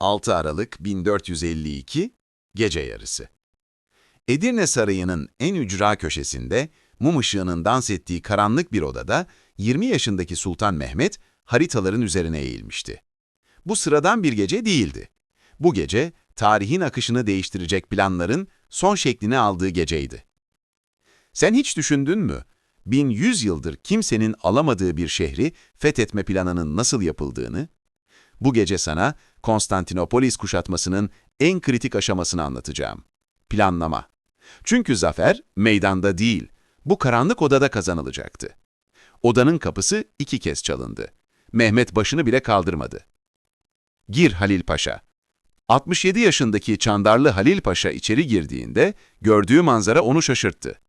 6 Aralık 1452 Gece Yarısı Edirne Sarayı'nın en ücra köşesinde, mum ışığının dans ettiği karanlık bir odada 20 yaşındaki Sultan Mehmet haritaların üzerine eğilmişti. Bu sıradan bir gece değildi. Bu gece, tarihin akışını değiştirecek planların son şeklini aldığı geceydi. Sen hiç düşündün mü? 1100 yıldır kimsenin alamadığı bir şehri fethetme planının nasıl yapıldığını? Bu gece sana Konstantinopolis kuşatmasının en kritik aşamasını anlatacağım. Planlama. Çünkü zafer meydanda değil, bu karanlık odada kazanılacaktı. Odanın kapısı iki kez çalındı. Mehmet başını bile kaldırmadı. Gir Halil Paşa. 67 yaşındaki Çandarlı Halil Paşa içeri girdiğinde gördüğü manzara onu şaşırttı.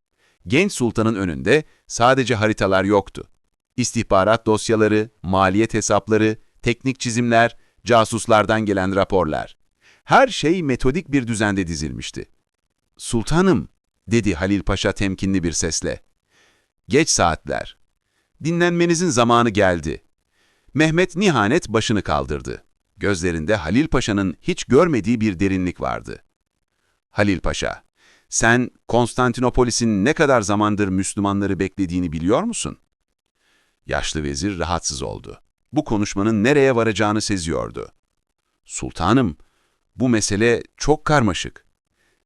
Genç sultanın önünde sadece haritalar yoktu. İstihbarat dosyaları, maliyet hesapları, teknik çizimler, casuslardan gelen raporlar. Her şey metodik bir düzende dizilmişti. Sultanım, dedi Halil Paşa temkinli bir sesle. Geç saatler. Dinlenmenizin zamanı geldi. Mehmet nihanet başını kaldırdı. Gözlerinde Halil Paşa'nın hiç görmediği bir derinlik vardı. Halil Paşa, sen Konstantinopolis'in ne kadar zamandır Müslümanları beklediğini biliyor musun? Yaşlı vezir rahatsız oldu. Bu konuşmanın nereye varacağını seziyordu. Sultanım, bu mesele çok karmaşık.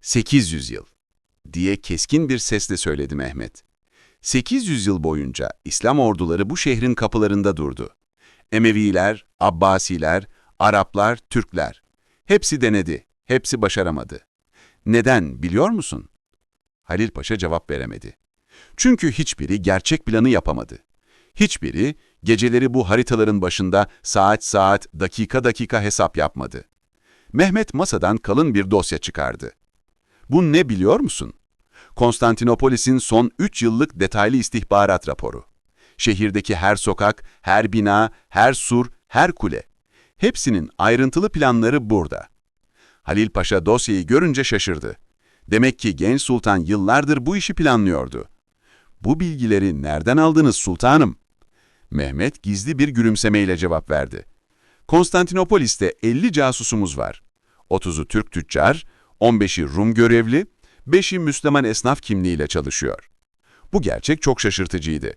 800 yıl, diye keskin bir sesle söyledi Mehmet. 800 yıl boyunca İslam orduları bu şehrin kapılarında durdu. Emeviler, Abbasiler, Araplar, Türkler. Hepsi denedi, hepsi başaramadı. Neden biliyor musun? Halil Paşa cevap veremedi. Çünkü hiçbiri gerçek planı yapamadı. Hiçbiri geceleri bu haritaların başında saat saat, dakika dakika hesap yapmadı. Mehmet masadan kalın bir dosya çıkardı. Bu ne biliyor musun? Konstantinopolis'in son 3 yıllık detaylı istihbarat raporu. Şehirdeki her sokak, her bina, her sur, her kule. Hepsinin ayrıntılı planları burada. Halil Paşa dosyayı görünce şaşırdı. Demek ki genç sultan yıllardır bu işi planlıyordu. Bu bilgileri nereden aldınız sultanım? Mehmet gizli bir gülümsemeyle cevap verdi. Konstantinopolis'te 50 casusumuz var. 30'u Türk tüccar, 15'i Rum görevli, 5'i Müslüman esnaf kimliğiyle çalışıyor. Bu gerçek çok şaşırtıcıydı.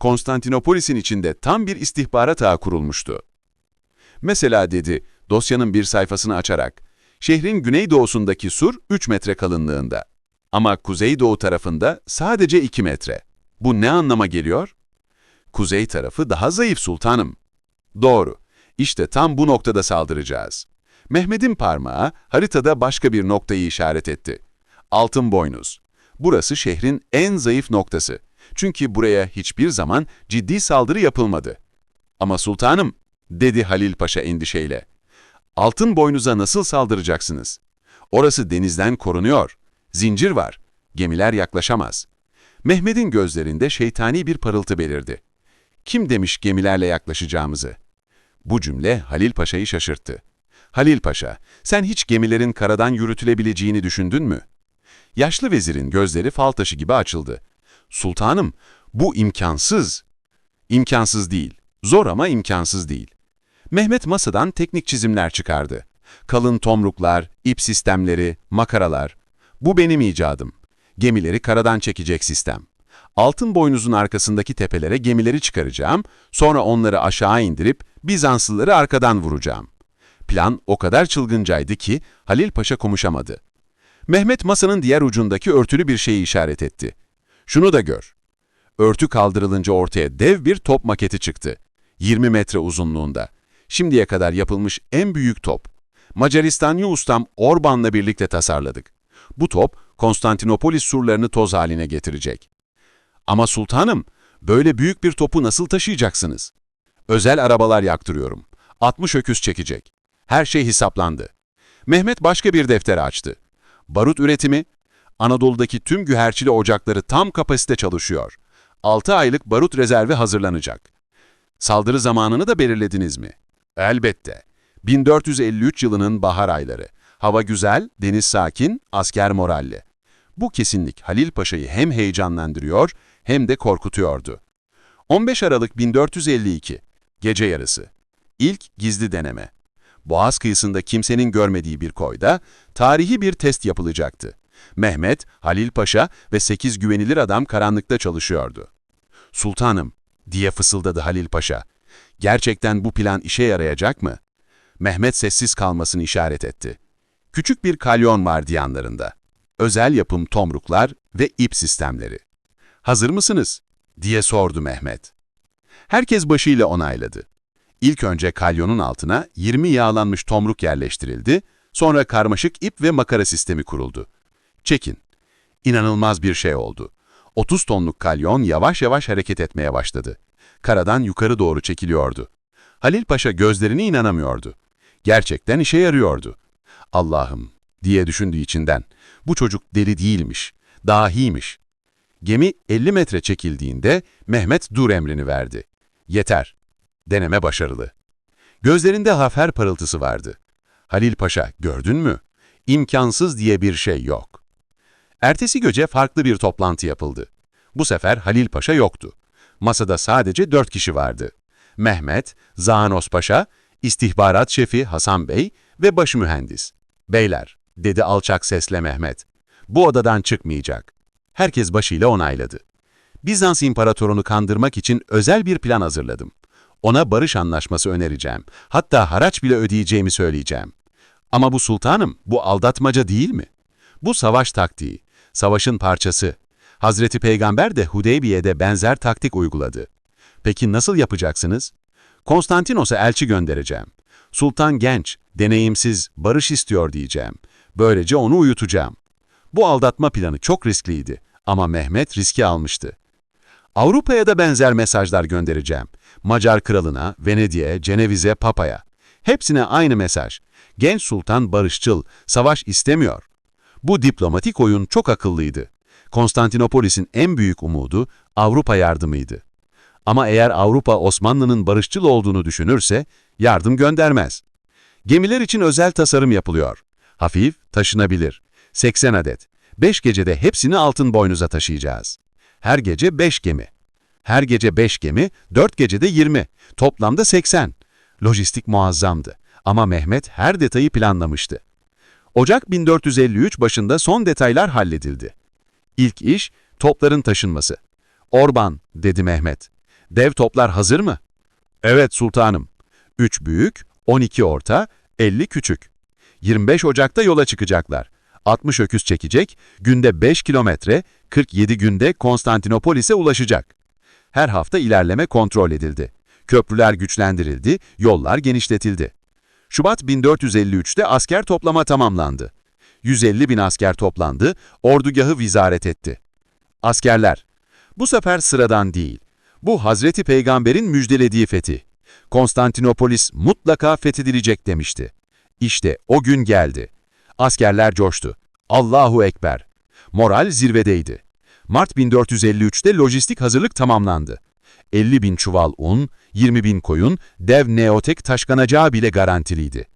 Konstantinopolis'in içinde tam bir istihbarat ağı kurulmuştu. Mesela dedi, dosyanın bir sayfasını açarak, şehrin güneydoğusundaki sur 3 metre kalınlığında. Ama kuzeydoğu tarafında sadece 2 metre. Bu ne anlama geliyor? Kuzey tarafı daha zayıf sultanım. Doğru. İşte tam bu noktada saldıracağız. Mehmet'in parmağı haritada başka bir noktayı işaret etti. Altın boynuz. Burası şehrin en zayıf noktası. Çünkü buraya hiçbir zaman ciddi saldırı yapılmadı. Ama sultanım, dedi Halil Paşa endişeyle. Altın boynuza nasıl saldıracaksınız? Orası denizden korunuyor. Zincir var. Gemiler yaklaşamaz. Mehmet'in gözlerinde şeytani bir parıltı belirdi. Kim demiş gemilerle yaklaşacağımızı? Bu cümle Halil Paşa'yı şaşırttı. Halil Paşa, sen hiç gemilerin karadan yürütülebileceğini düşündün mü? Yaşlı vezirin gözleri fal taşı gibi açıldı. Sultanım, bu imkansız. İmkansız değil. Zor ama imkansız değil. Mehmet masadan teknik çizimler çıkardı. Kalın tomruklar, ip sistemleri, makaralar. Bu benim icadım. Gemileri karadan çekecek sistem. Altın boynuzun arkasındaki tepelere gemileri çıkaracağım, sonra onları aşağı indirip Bizanslıları arkadan vuracağım. Plan o kadar çılgıncaydı ki Halil Paşa konuşamadı. Mehmet masanın diğer ucundaki örtülü bir şeyi işaret etti. Şunu da gör. Örtü kaldırılınca ortaya dev bir top maketi çıktı. 20 metre uzunluğunda. Şimdiye kadar yapılmış en büyük top. Macaristanlı ustam Orban'la birlikte tasarladık. Bu top Konstantinopolis surlarını toz haline getirecek. Ama sultanım, böyle büyük bir topu nasıl taşıyacaksınız? Özel arabalar yaktırıyorum. 60 öküz çekecek. Her şey hesaplandı. Mehmet başka bir defter açtı. Barut üretimi, Anadolu'daki tüm güherçili ocakları tam kapasite çalışıyor. 6 aylık barut rezervi hazırlanacak. Saldırı zamanını da belirlediniz mi? Elbette. 1453 yılının bahar ayları. Hava güzel, deniz sakin, asker moralli. Bu kesinlik Halil Paşa'yı hem heyecanlandırıyor hem de korkutuyordu. 15 Aralık 1452, gece yarısı. İlk gizli deneme. Boğaz kıyısında kimsenin görmediği bir koyda tarihi bir test yapılacaktı. Mehmet, Halil Paşa ve 8 güvenilir adam karanlıkta çalışıyordu. Sultanım, diye fısıldadı Halil Paşa. Gerçekten bu plan işe yarayacak mı? Mehmet sessiz kalmasını işaret etti. Küçük bir kalyon vardı yanlarında. Özel yapım tomruklar ve ip sistemleri. Hazır mısınız? diye sordu Mehmet. Herkes başıyla onayladı. İlk önce kalyonun altına 20 yağlanmış tomruk yerleştirildi, sonra karmaşık ip ve makara sistemi kuruldu. Çekin. İnanılmaz bir şey oldu. 30 tonluk kalyon yavaş yavaş hareket etmeye başladı. Karadan yukarı doğru çekiliyordu. Halil Paşa gözlerine inanamıyordu. Gerçekten işe yarıyordu. Allah'ım diye düşündü içinden. Bu çocuk deli değilmiş, dahiymiş. Gemi 50 metre çekildiğinde Mehmet dur emrini verdi. Yeter. Deneme başarılı. Gözlerinde hafer parıltısı vardı. Halil Paşa, gördün mü? İmkansız diye bir şey yok. Ertesi gece farklı bir toplantı yapıldı. Bu sefer Halil Paşa yoktu. Masada sadece dört kişi vardı. Mehmet, Zanos Paşa, istihbarat şefi Hasan Bey ve baş mühendis. Beyler, dedi alçak sesle Mehmet. Bu odadan çıkmayacak. Herkes başıyla onayladı. Bizans imparatorunu kandırmak için özel bir plan hazırladım. Ona barış anlaşması önereceğim. Hatta haraç bile ödeyeceğimi söyleyeceğim. Ama bu sultanım, bu aldatmaca değil mi? Bu savaş taktiği, savaşın parçası. Hazreti Peygamber de Hudeybiye'de benzer taktik uyguladı. Peki nasıl yapacaksınız? Konstantinos'a elçi göndereceğim. Sultan genç, deneyimsiz, barış istiyor diyeceğim. Böylece onu uyutacağım. Bu aldatma planı çok riskliydi ama Mehmet riski almıştı. Avrupa'ya da benzer mesajlar göndereceğim. Macar kralına, Venedik'e, Ceneviz'e, Papa'ya. Hepsine aynı mesaj. Genç sultan barışçıl, savaş istemiyor. Bu diplomatik oyun çok akıllıydı. Konstantinopolis'in en büyük umudu Avrupa yardımıydı. Ama eğer Avrupa Osmanlı'nın barışçıl olduğunu düşünürse yardım göndermez. Gemiler için özel tasarım yapılıyor. Hafif, taşınabilir. 80 adet. 5 gecede hepsini altın boynuza taşıyacağız. Her gece 5 gemi. Her gece 5 gemi, 4 gecede 20. Toplamda 80. Lojistik muazzamdı. Ama Mehmet her detayı planlamıştı. Ocak 1453 başında son detaylar halledildi. İlk iş topların taşınması. Orban, dedi Mehmet. Dev toplar hazır mı? Evet sultanım. 3 büyük, 12 orta, 50 küçük. 25 Ocak'ta yola çıkacaklar. 60 öküz çekecek, günde 5 kilometre, 47 günde Konstantinopolis'e ulaşacak. Her hafta ilerleme kontrol edildi. Köprüler güçlendirildi, yollar genişletildi. Şubat 1453'te asker toplama tamamlandı. 150 bin asker toplandı, ordugahı vizaret etti. Askerler, bu sefer sıradan değil. Bu Hazreti Peygamber'in müjdelediği fetih. Konstantinopolis mutlaka fethedilecek demişti. İşte o gün geldi. Askerler coştu. Allahu Ekber. Moral zirvedeydi. Mart 1453'te lojistik hazırlık tamamlandı. 50 bin çuval un, 20 bin koyun, dev neotek taşkanacağı bile garantiliydi.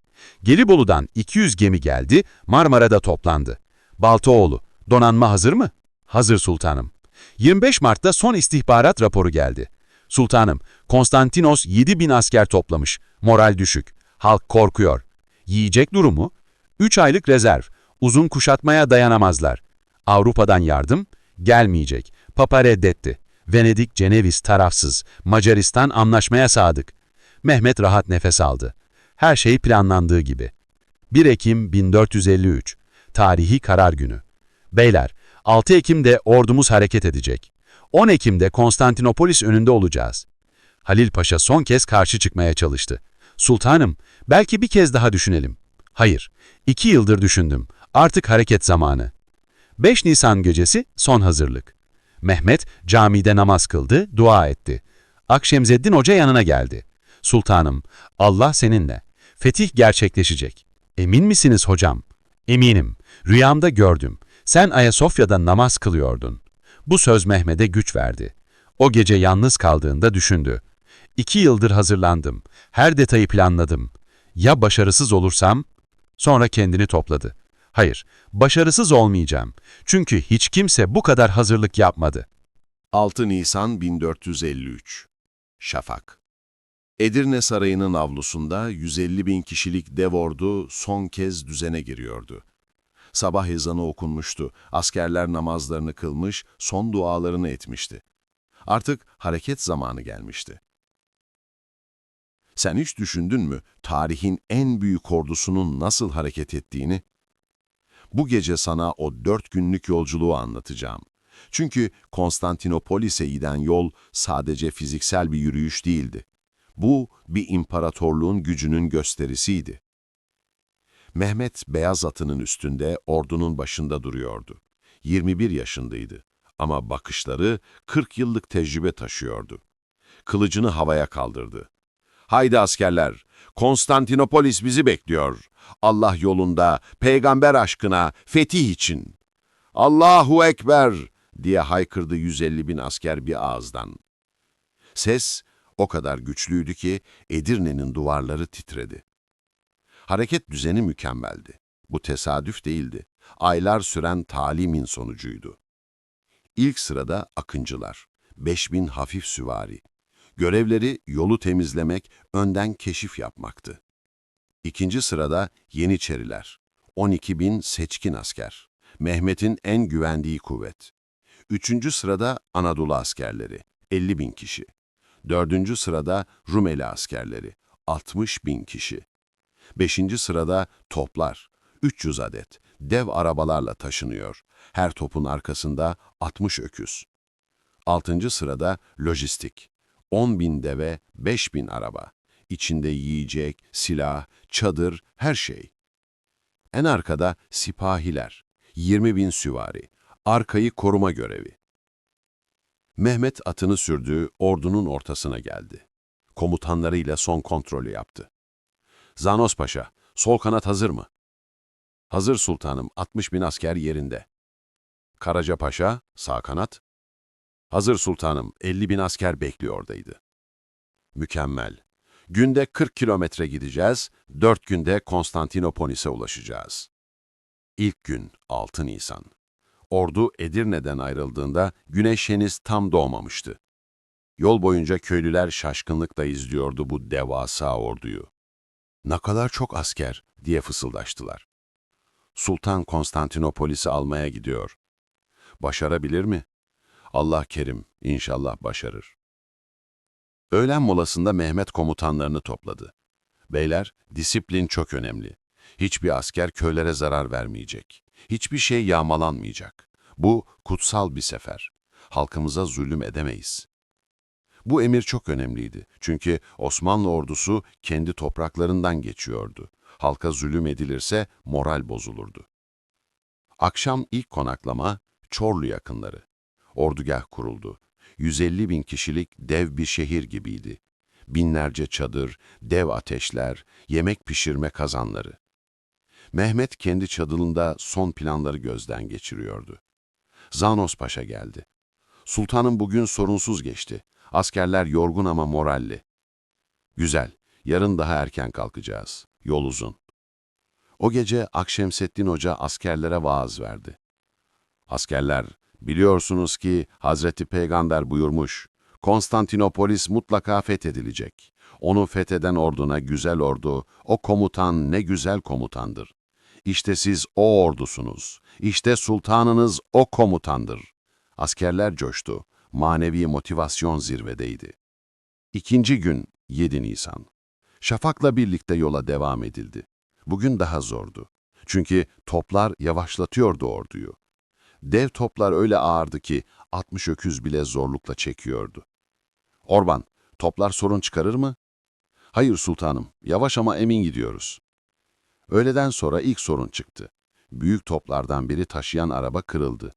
Gelibolu'dan 200 gemi geldi, Marmara'da toplandı. Baltoğlu, donanma hazır mı? Hazır sultanım. 25 Mart'ta son istihbarat raporu geldi. Sultanım, Konstantinos 7 bin asker toplamış. Moral düşük. Halk korkuyor. Yiyecek durumu? 3 aylık rezerv. Uzun kuşatmaya dayanamazlar. Avrupa'dan yardım? Gelmeyecek. Papa reddetti. Venedik, Ceneviz tarafsız. Macaristan anlaşmaya sadık. Mehmet rahat nefes aldı. Her şey planlandığı gibi. 1 Ekim 1453. Tarihi karar günü. Beyler, 6 Ekim'de ordumuz hareket edecek. 10 Ekim'de Konstantinopolis önünde olacağız. Halil Paşa son kez karşı çıkmaya çalıştı. Sultanım, belki bir kez daha düşünelim. Hayır, iki yıldır düşündüm. Artık hareket zamanı. 5 Nisan gecesi son hazırlık. Mehmet camide namaz kıldı, dua etti. Akşemzeddin Hoca yanına geldi. Sultanım, Allah seninle. Fetih gerçekleşecek. Emin misiniz hocam? Eminim. Rüyamda gördüm. Sen Ayasofya'da namaz kılıyordun. Bu söz Mehmet'e güç verdi. O gece yalnız kaldığında düşündü. İki yıldır hazırlandım. Her detayı planladım. Ya başarısız olursam? Sonra kendini topladı. Hayır, başarısız olmayacağım. Çünkü hiç kimse bu kadar hazırlık yapmadı. 6 Nisan 1453 Şafak Edirne Sarayı'nın avlusunda 150 bin kişilik dev ordu son kez düzene giriyordu. Sabah ezanı okunmuştu, askerler namazlarını kılmış, son dualarını etmişti. Artık hareket zamanı gelmişti. Sen hiç düşündün mü tarihin en büyük ordusunun nasıl hareket ettiğini? Bu gece sana o dört günlük yolculuğu anlatacağım. Çünkü Konstantinopolis'e giden yol sadece fiziksel bir yürüyüş değildi. Bu bir imparatorluğun gücünün gösterisiydi. Mehmet beyaz atının üstünde ordunun başında duruyordu. 21 yaşındaydı ama bakışları 40 yıllık tecrübe taşıyordu. Kılıcını havaya kaldırdı. Haydi askerler, Konstantinopolis bizi bekliyor. Allah yolunda, peygamber aşkına, fetih için. Allahu Ekber diye haykırdı 150 bin asker bir ağızdan. Ses o kadar güçlüydü ki Edirne'nin duvarları titredi. Hareket düzeni mükemmeldi. Bu tesadüf değildi. Aylar süren talimin sonucuydu. İlk sırada akıncılar, 5000 hafif süvari. Görevleri yolu temizlemek, önden keşif yapmaktı. İkinci sırada Yeniçeriler, 12 bin seçkin asker. Mehmet'in en güvendiği kuvvet. Üçüncü sırada Anadolu askerleri, 50 bin kişi. Dördüncü sırada Rumeli askerleri, 60 bin kişi. Beşinci sırada toplar, 300 adet, dev arabalarla taşınıyor. Her topun arkasında 60 öküz. Altıncı sırada lojistik, 10 bin deve, 5 bin araba. İçinde yiyecek, silah, çadır, her şey. En arkada sipahiler, 20 bin süvari, arkayı koruma görevi. Mehmet atını sürdüğü ordunun ortasına geldi. Komutanlarıyla son kontrolü yaptı. Zanos Paşa, sol kanat hazır mı? Hazır sultanım, 60 bin asker yerinde. Karaca Paşa, sağ kanat. Hazır sultanım, 50 bin asker bekliyordaydı. Mükemmel. Günde 40 kilometre gideceğiz, 4 günde Konstantinopolis'e ulaşacağız. İlk gün 6 Nisan. Ordu Edirne'den ayrıldığında güneş henüz tam doğmamıştı. Yol boyunca köylüler şaşkınlıkla izliyordu bu devasa orduyu. Ne kadar çok asker diye fısıldaştılar. Sultan Konstantinopolis'i almaya gidiyor. Başarabilir mi? Allah kerim, inşallah başarır. Öğlen molasında Mehmet komutanlarını topladı. Beyler, disiplin çok önemli. Hiçbir asker köylere zarar vermeyecek. Hiçbir şey yağmalanmayacak. Bu kutsal bir sefer. Halkımıza zulüm edemeyiz. Bu emir çok önemliydi. Çünkü Osmanlı ordusu kendi topraklarından geçiyordu. Halka zulüm edilirse moral bozulurdu. Akşam ilk konaklama Çorlu yakınları. Ordugah kuruldu. 150 bin kişilik dev bir şehir gibiydi. Binlerce çadır, dev ateşler, yemek pişirme kazanları. Mehmet kendi çadılında son planları gözden geçiriyordu. Zanos Paşa geldi. Sultanım bugün sorunsuz geçti. Askerler yorgun ama moralli. Güzel, yarın daha erken kalkacağız. Yol uzun. O gece Akşemseddin Hoca askerlere vaaz verdi. Askerler, biliyorsunuz ki Hazreti Peygamber buyurmuş, Konstantinopolis mutlaka fethedilecek. Onu fetheden orduna güzel ordu, o komutan ne güzel komutandır. İşte siz o ordusunuz, işte sultanınız o komutandır. Askerler coştu, manevi motivasyon zirvedeydi. İkinci gün 7 Nisan. Şafak'la birlikte yola devam edildi. Bugün daha zordu. Çünkü toplar yavaşlatıyordu orduyu. Dev toplar öyle ağırdı ki 60 öküz bile zorlukla çekiyordu. Orban, toplar sorun çıkarır mı? Hayır sultanım, yavaş ama emin gidiyoruz. Öğleden sonra ilk sorun çıktı. Büyük toplardan biri taşıyan araba kırıldı.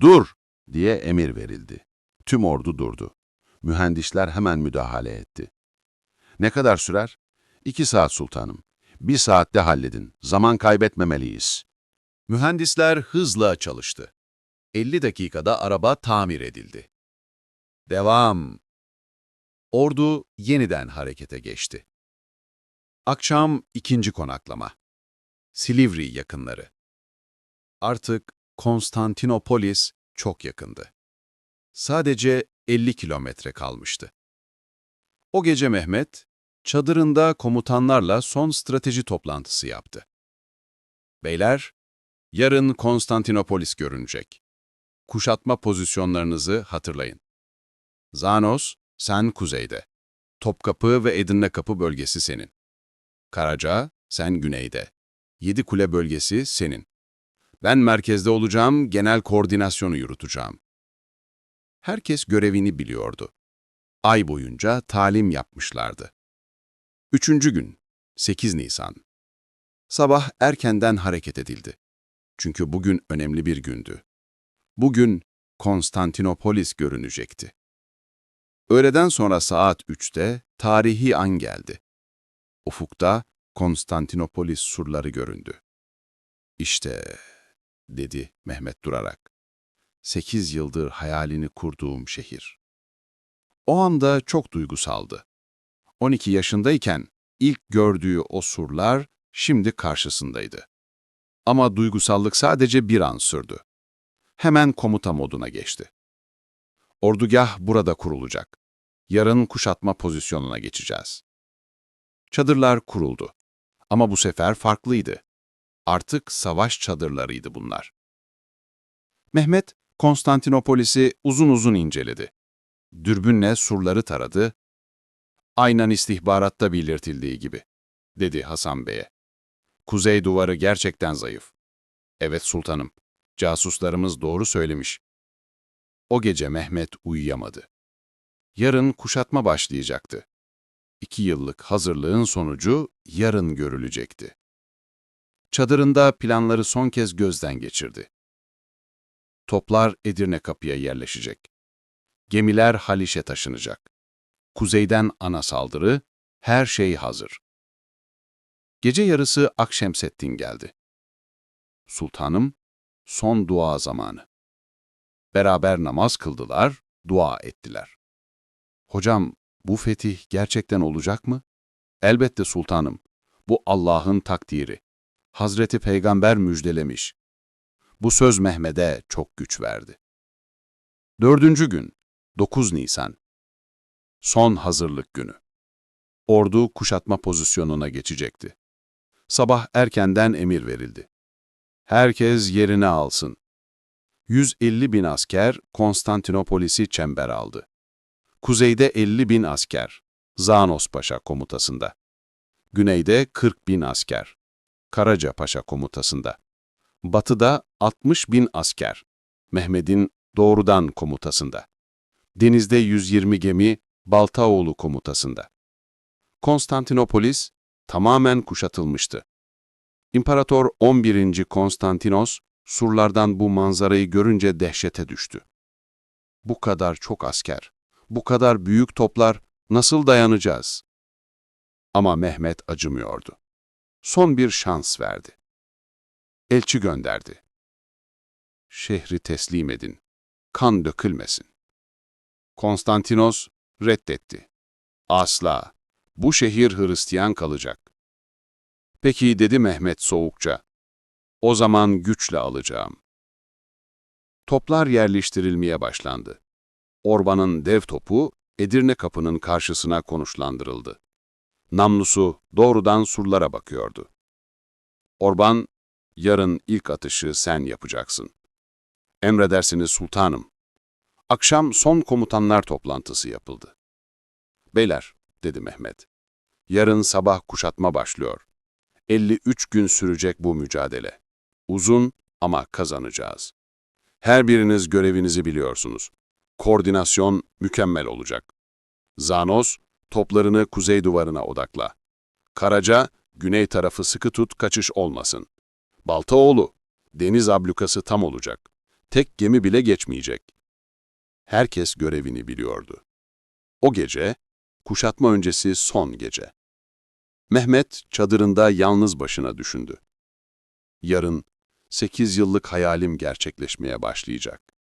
Dur! diye emir verildi. Tüm ordu durdu. Mühendisler hemen müdahale etti. Ne kadar sürer? İki saat sultanım. Bir saatte halledin. Zaman kaybetmemeliyiz. Mühendisler hızla çalıştı. 50 dakikada araba tamir edildi. Devam. Ordu yeniden harekete geçti. Akşam ikinci konaklama. Silivri yakınları. Artık Konstantinopolis çok yakındı. Sadece 50 kilometre kalmıştı. O gece Mehmet, çadırında komutanlarla son strateji toplantısı yaptı. Beyler, yarın Konstantinopolis görünecek. Kuşatma pozisyonlarınızı hatırlayın. Zanos, sen kuzeyde. Topkapı ve Edirne Kapı bölgesi senin. Karaca, sen güneyde. Yedi Kule bölgesi senin. Ben merkezde olacağım, genel koordinasyonu yürüteceğim. Herkes görevini biliyordu. Ay boyunca talim yapmışlardı. Üçüncü gün, 8 Nisan. Sabah erkenden hareket edildi. Çünkü bugün önemli bir gündü. Bugün Konstantinopolis görünecekti. Öğleden sonra saat 3'te tarihi an geldi. Ufukta Konstantinopolis surları göründü. İşte, dedi Mehmet durarak. Sekiz yıldır hayalini kurduğum şehir. O anda çok duygusaldı. 12 yaşındayken ilk gördüğü o surlar şimdi karşısındaydı. Ama duygusallık sadece bir an sürdü. Hemen komuta moduna geçti. Ordugah burada kurulacak. Yarın kuşatma pozisyonuna geçeceğiz. Çadırlar kuruldu. Ama bu sefer farklıydı. Artık savaş çadırlarıydı bunlar. Mehmet, Konstantinopolis'i uzun uzun inceledi. Dürbünle surları taradı. Aynen istihbaratta belirtildiği gibi, dedi Hasan Bey'e. Kuzey duvarı gerçekten zayıf. Evet sultanım, casuslarımız doğru söylemiş. O gece Mehmet uyuyamadı. Yarın kuşatma başlayacaktı. İki yıllık hazırlığın sonucu yarın görülecekti. Çadırında planları son kez gözden geçirdi. Toplar Edirne kapıya yerleşecek. Gemiler Haliç'e taşınacak. Kuzeyden ana saldırı, her şey hazır. Gece yarısı Akşemseddin geldi. Sultanım, son dua zamanı. Beraber namaz kıldılar, dua ettiler. Hocam, bu fetih gerçekten olacak mı? Elbette sultanım. Bu Allah'ın takdiri. Hazreti Peygamber müjdelemiş. Bu söz Mehmet'e çok güç verdi. Dördüncü gün, 9 Nisan. Son hazırlık günü. Ordu kuşatma pozisyonuna geçecekti. Sabah erkenden emir verildi. Herkes yerine alsın. 150 bin asker Konstantinopolis'i çember aldı. Kuzeyde 50 bin asker, Zanos Paşa komutasında. Güneyde 40 bin asker, Karaca Paşa komutasında. Batıda 60 bin asker, Mehmet'in doğrudan komutasında. Denizde 120 gemi, Baltaoğlu komutasında. Konstantinopolis tamamen kuşatılmıştı. İmparator 11. Konstantinos, surlardan bu manzarayı görünce dehşete düştü. Bu kadar çok asker, bu kadar büyük toplar nasıl dayanacağız? Ama Mehmet acımıyordu. Son bir şans verdi. Elçi gönderdi. Şehri teslim edin, kan dökülmesin. Konstantinos reddetti. Asla, bu şehir Hristiyan kalacak. Peki dedi Mehmet soğukça. O zaman güçle alacağım. Toplar yerleştirilmeye başlandı. Orban'ın dev topu Edirne kapının karşısına konuşlandırıldı. Namlusu doğrudan surlara bakıyordu. Orban, yarın ilk atışı sen yapacaksın. Emredersiniz sultanım. Akşam son komutanlar toplantısı yapıldı. Beyler, dedi Mehmet. Yarın sabah kuşatma başlıyor. 53 gün sürecek bu mücadele. Uzun ama kazanacağız. Her biriniz görevinizi biliyorsunuz. Koordinasyon mükemmel olacak. Zanos, toplarını kuzey duvarına odakla. Karaca, güney tarafı sıkı tut, kaçış olmasın. Baltaoğlu, deniz ablukası tam olacak. Tek gemi bile geçmeyecek. Herkes görevini biliyordu. O gece, kuşatma öncesi son gece. Mehmet çadırında yalnız başına düşündü. Yarın, sekiz yıllık hayalim gerçekleşmeye başlayacak.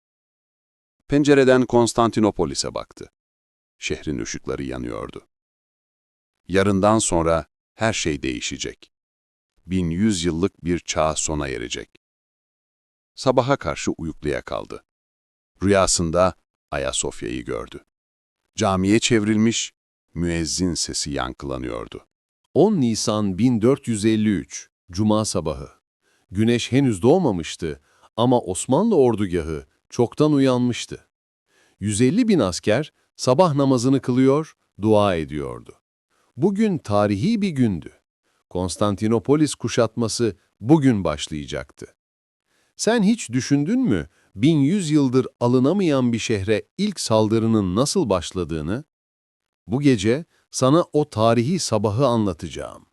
Pencereden Konstantinopolis'e baktı. Şehrin ışıkları yanıyordu. Yarından sonra her şey değişecek. 1100 yıllık bir çağ sona erecek. Sabaha karşı uyukluya kaldı. Rüyasında Ayasofya'yı gördü. Camiye çevrilmiş, müezzin sesi yankılanıyordu. 10 Nisan 1453, Cuma sabahı. Güneş henüz doğmamıştı ama Osmanlı ordugahı çoktan uyanmıştı. 150 bin asker sabah namazını kılıyor, dua ediyordu. Bugün tarihi bir gündü. Konstantinopolis kuşatması bugün başlayacaktı. Sen hiç düşündün mü 1100 yıldır alınamayan bir şehre ilk saldırının nasıl başladığını? Bu gece sana o tarihi sabahı anlatacağım.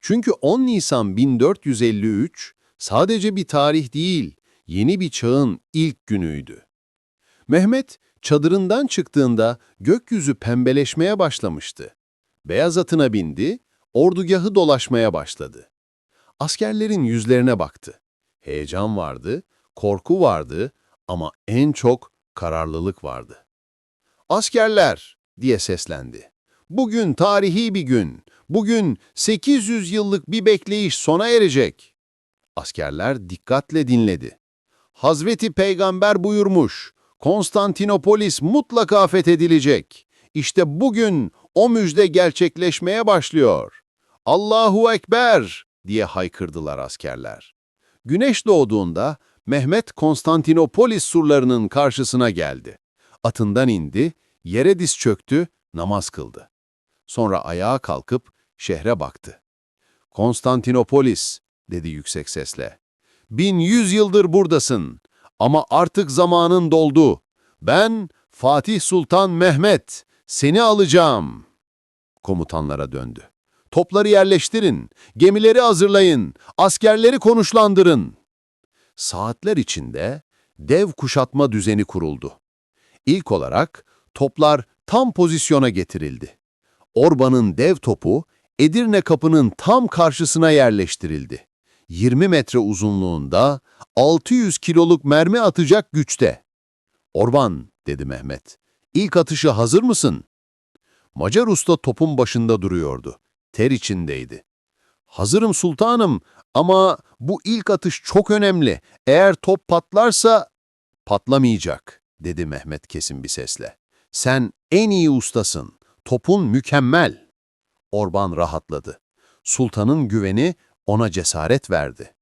Çünkü 10 Nisan 1453 sadece bir tarih değil, yeni bir çağın ilk günüydü. Mehmet çadırından çıktığında gökyüzü pembeleşmeye başlamıştı. Beyaz atına bindi, ordugahı dolaşmaya başladı. Askerlerin yüzlerine baktı. Heyecan vardı, korku vardı ama en çok kararlılık vardı. Askerler diye seslendi. Bugün tarihi bir gün. Bugün 800 yıllık bir bekleyiş sona erecek. Askerler dikkatle dinledi. Hazreti Peygamber buyurmuş, Konstantinopolis mutlaka fethedilecek. İşte bugün o müjde gerçekleşmeye başlıyor. Allahu Ekber diye haykırdılar askerler. Güneş doğduğunda Mehmet Konstantinopolis surlarının karşısına geldi. Atından indi, yere diz çöktü, namaz kıldı. Sonra ayağa kalkıp şehre baktı. Konstantinopolis, dedi yüksek sesle. Bin yüz yıldır buradasın ama artık zamanın doldu. Ben Fatih Sultan Mehmet, seni alacağım. Komutanlara döndü. Topları yerleştirin, gemileri hazırlayın, askerleri konuşlandırın. Saatler içinde dev kuşatma düzeni kuruldu. İlk olarak toplar tam pozisyona getirildi. Orban'ın dev topu Edirne kapının tam karşısına yerleştirildi. 20 metre uzunluğunda 600 kiloluk mermi atacak güçte. Orban, dedi Mehmet, ilk atışı hazır mısın? Macar usta topun başında duruyordu. Ter içindeydi. Hazırım sultanım ama bu ilk atış çok önemli. Eğer top patlarsa patlamayacak, dedi Mehmet kesin bir sesle. Sen en iyi ustasın. Topun mükemmel. Orban rahatladı. Sultanın güveni ona cesaret verdi.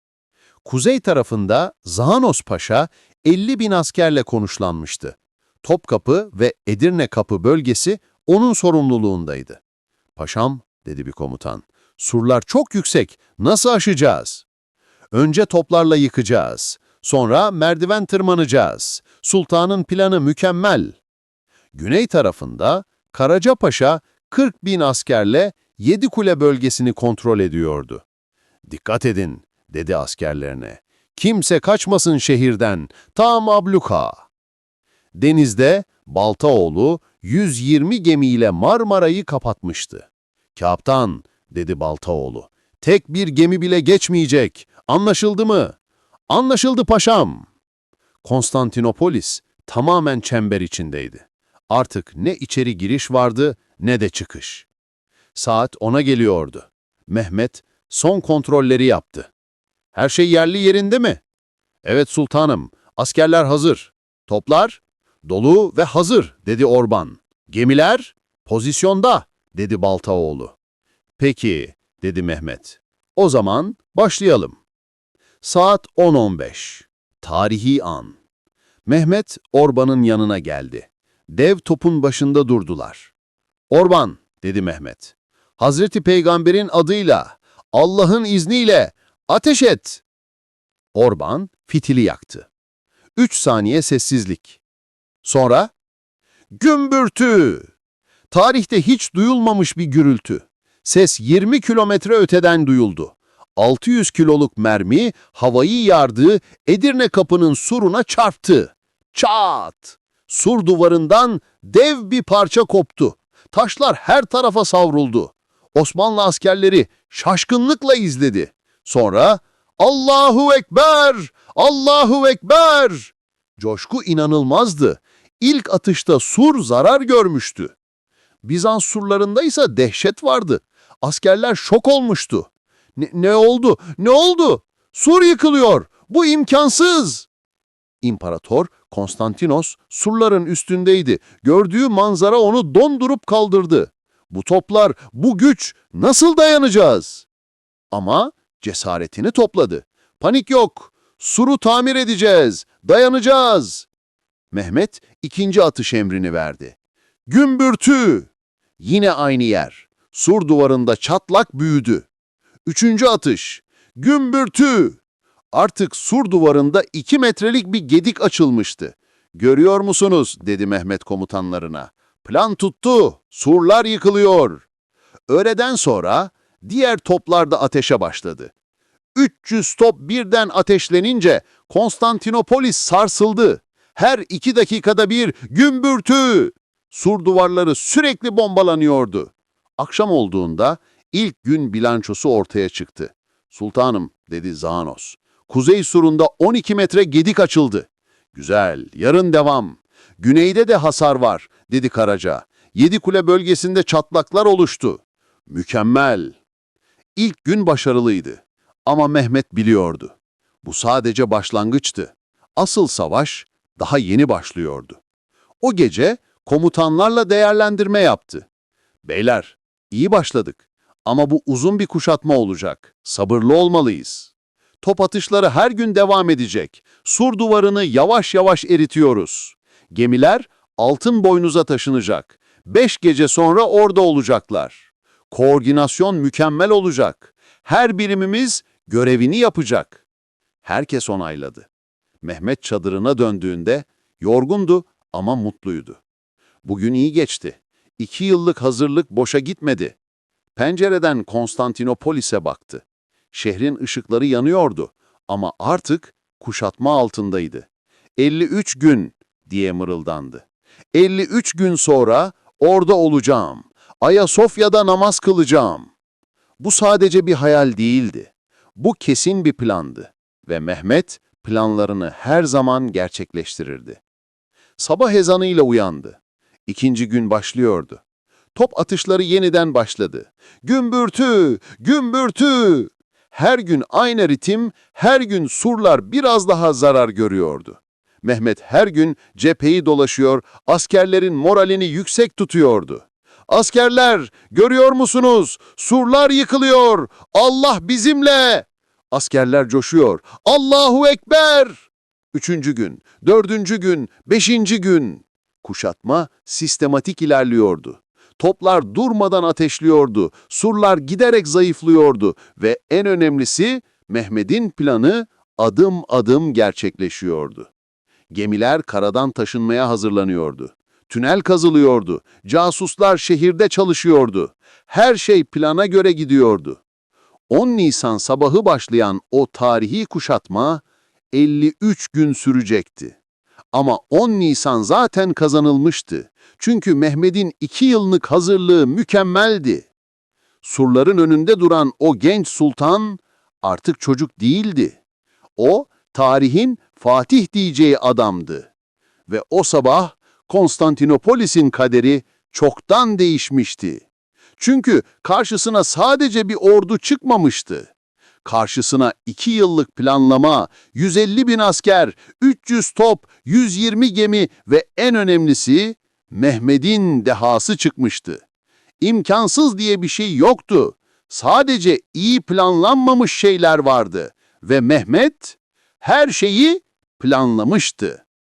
Kuzey tarafında Zahanos Paşa 50 bin askerle konuşlanmıştı. Topkapı ve Edirne Kapı bölgesi onun sorumluluğundaydı. Paşam, dedi bir komutan, surlar çok yüksek, nasıl aşacağız? Önce toplarla yıkacağız, sonra merdiven tırmanacağız. Sultanın planı mükemmel. Güney tarafında Karacapaşa 40 bin askerle Yedikule bölgesini kontrol ediyordu. Dikkat edin, dedi askerlerine. Kimse kaçmasın şehirden, tam abluka. Denizde Baltaoğlu 120 gemiyle Marmara'yı kapatmıştı. Kaptan, dedi Baltaoğlu, tek bir gemi bile geçmeyecek, anlaşıldı mı? Anlaşıldı paşam. Konstantinopolis tamamen çember içindeydi. Artık ne içeri giriş vardı ne de çıkış. Saat ona geliyordu. Mehmet son kontrolleri yaptı. Her şey yerli yerinde mi? Evet sultanım, askerler hazır. Toplar? Dolu ve hazır, dedi Orban. Gemiler? Pozisyonda, dedi Baltaoğlu. Peki, dedi Mehmet. O zaman başlayalım. Saat 10.15. Tarihi an. Mehmet Orban'ın yanına geldi. Dev topun başında durdular. Orban, dedi Mehmet. Hazreti Peygamber'in adıyla, Allah'ın izniyle ateş et. Orban fitili yaktı. Üç saniye sessizlik. Sonra, gümbürtü. Tarihte hiç duyulmamış bir gürültü. Ses 20 kilometre öteden duyuldu. 600 kiloluk mermi havayı yardığı Edirne kapının suruna çarptı. Çat! Sur duvarından dev bir parça koptu. Taşlar her tarafa savruldu. Osmanlı askerleri şaşkınlıkla izledi. Sonra Allahu Ekber! Allahu Ekber! Coşku inanılmazdı. İlk atışta sur zarar görmüştü. Bizans surlarında ise dehşet vardı. Askerler şok olmuştu. Ne, ne oldu? Ne oldu? Sur yıkılıyor. Bu imkansız. İmparator Konstantinos surların üstündeydi. Gördüğü manzara onu dondurup kaldırdı. Bu toplar, bu güç nasıl dayanacağız? Ama cesaretini topladı. Panik yok. Suru tamir edeceğiz. Dayanacağız. Mehmet ikinci atış emrini verdi. Gümbürtü! Yine aynı yer. Sur duvarında çatlak büyüdü. Üçüncü atış. Gümbürtü! Artık sur duvarında iki metrelik bir gedik açılmıştı. Görüyor musunuz? dedi Mehmet komutanlarına. Plan tuttu. Surlar yıkılıyor. Öğleden sonra diğer toplar da ateşe başladı. 300 top birden ateşlenince Konstantinopolis sarsıldı. Her iki dakikada bir gümbürtü. Sur duvarları sürekli bombalanıyordu. Akşam olduğunda ilk gün bilançosu ortaya çıktı. Sultanım, dedi Zanos. Kuzey surunda 12 metre gedik açıldı. Güzel, yarın devam. Güneyde de hasar var, dedi Karaca. Yedikule bölgesinde çatlaklar oluştu. Mükemmel. İlk gün başarılıydı. Ama Mehmet biliyordu. Bu sadece başlangıçtı. Asıl savaş daha yeni başlıyordu. O gece komutanlarla değerlendirme yaptı. Beyler, iyi başladık ama bu uzun bir kuşatma olacak. Sabırlı olmalıyız. Top atışları her gün devam edecek. Sur duvarını yavaş yavaş eritiyoruz. Gemiler altın boynuza taşınacak. Beş gece sonra orada olacaklar. Koordinasyon mükemmel olacak. Her birimimiz görevini yapacak. Herkes onayladı. Mehmet çadırına döndüğünde yorgundu ama mutluydu. Bugün iyi geçti. İki yıllık hazırlık boşa gitmedi. Pencereden Konstantinopolis'e baktı. Şehrin ışıkları yanıyordu ama artık kuşatma altındaydı. 53 gün diye mırıldandı. 53 gün sonra orada olacağım. Ayasofya'da namaz kılacağım. Bu sadece bir hayal değildi. Bu kesin bir plandı ve Mehmet planlarını her zaman gerçekleştirirdi. Sabah ezanıyla uyandı. İkinci gün başlıyordu. Top atışları yeniden başladı. Gümbürtü, gümbürtü. Her gün aynı ritim, her gün surlar biraz daha zarar görüyordu. Mehmet her gün cepheyi dolaşıyor, askerlerin moralini yüksek tutuyordu. Askerler, görüyor musunuz? Surlar yıkılıyor. Allah bizimle. Askerler coşuyor. Allahu Ekber! Üçüncü gün, dördüncü gün, beşinci gün. Kuşatma sistematik ilerliyordu. Toplar durmadan ateşliyordu, surlar giderek zayıflıyordu ve en önemlisi Mehmet'in planı adım adım gerçekleşiyordu. Gemiler karadan taşınmaya hazırlanıyordu. Tünel kazılıyordu, casuslar şehirde çalışıyordu. Her şey plana göre gidiyordu. 10 Nisan sabahı başlayan o tarihi kuşatma 53 gün sürecekti. Ama 10 Nisan zaten kazanılmıştı. Çünkü Mehmet'in iki yıllık hazırlığı mükemmeldi. Surların önünde duran o genç sultan artık çocuk değildi. O, tarihin Fatih diyeceği adamdı. Ve o sabah Konstantinopolis'in kaderi çoktan değişmişti. Çünkü karşısına sadece bir ordu çıkmamıştı. Karşısına iki yıllık planlama, 150 bin asker, 300 top, 120 gemi ve en önemlisi Mehmet'in dehası çıkmıştı. İmkansız diye bir şey yoktu. Sadece iyi planlanmamış şeyler vardı ve Mehmet her şeyi planlamıştı.